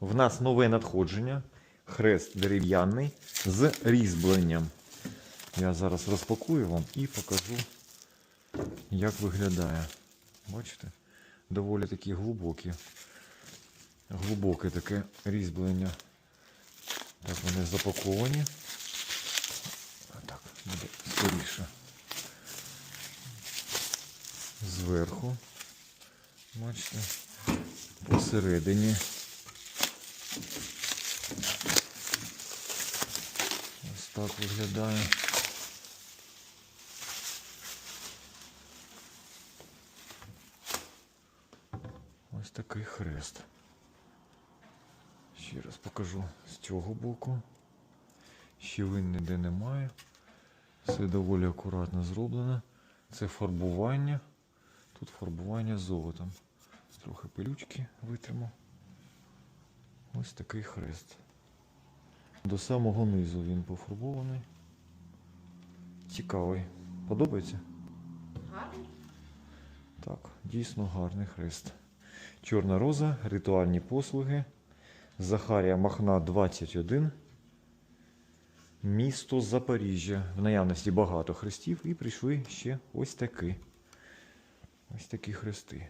В нас нове надходження. Хрест дерев'яний з різьбленням. Я зараз розпакую вам і покажу, як виглядає. Бачите? Доволі такі глибокі. Глибоке таке різьблення. Так, вони запаковані. Так, буде скоріше. Зверху. Бачите, посередині. Ось так виглядає. Ось такий хрест. Ще раз покажу з цього боку. Щілин ніде немає. Все доволі акуратно зроблено. Це фарбування. Тут фарбування золотом. Трохи пилючки витримо. Ось такий хрест. До самого низу він пофарбований. Цікавий. Подобається? Гарний. Так, дійсно гарний хрест. Чорна роза, ритуальні послуги. Захарія Махна 21. Місто Запоріжжя. В наявності багато хрестів і прийшли ще ось такі. Ось такі хрести.